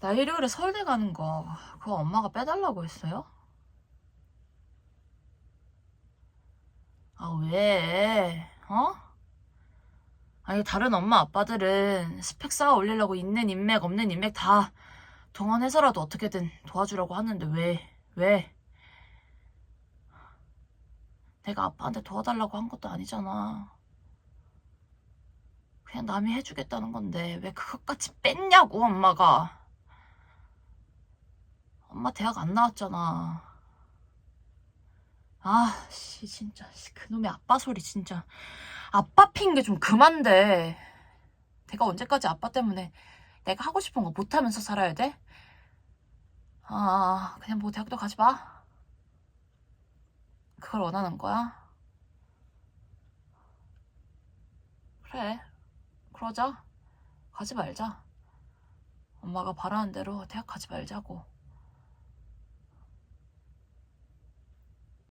나 일요일에 서울대 가는 거 그거 엄마가 빼달라고 했어요? 아 왜? 어? 아니 다른 엄마 아빠들은 스펙 쌓아 올리려고 있는 인맥 없는 인맥 다 동원해서라도 어떻게든 도와주려고 하는데 왜? 왜? 내가 아빠한테 도와달라고 한 것도 아니잖아. 그냥 남이 해주겠다는 건데 왜 그것까지 뺐냐고 엄마가. 엄마 대학 안 나왔잖아. 아, 씨, 진짜. 씨, 그놈의 아빠 소리, 진짜. 아빠 핑계 좀 그만대. 내가 언제까지 아빠 때문에 내가 하고 싶은 거 못하면서 살아야 돼? 아, 그냥 뭐 대학도 가지 마. 그걸 원하는 거야? 그래. 그러자. 가지 말자. 엄마가 바라는 대로 대학 가지 말자고.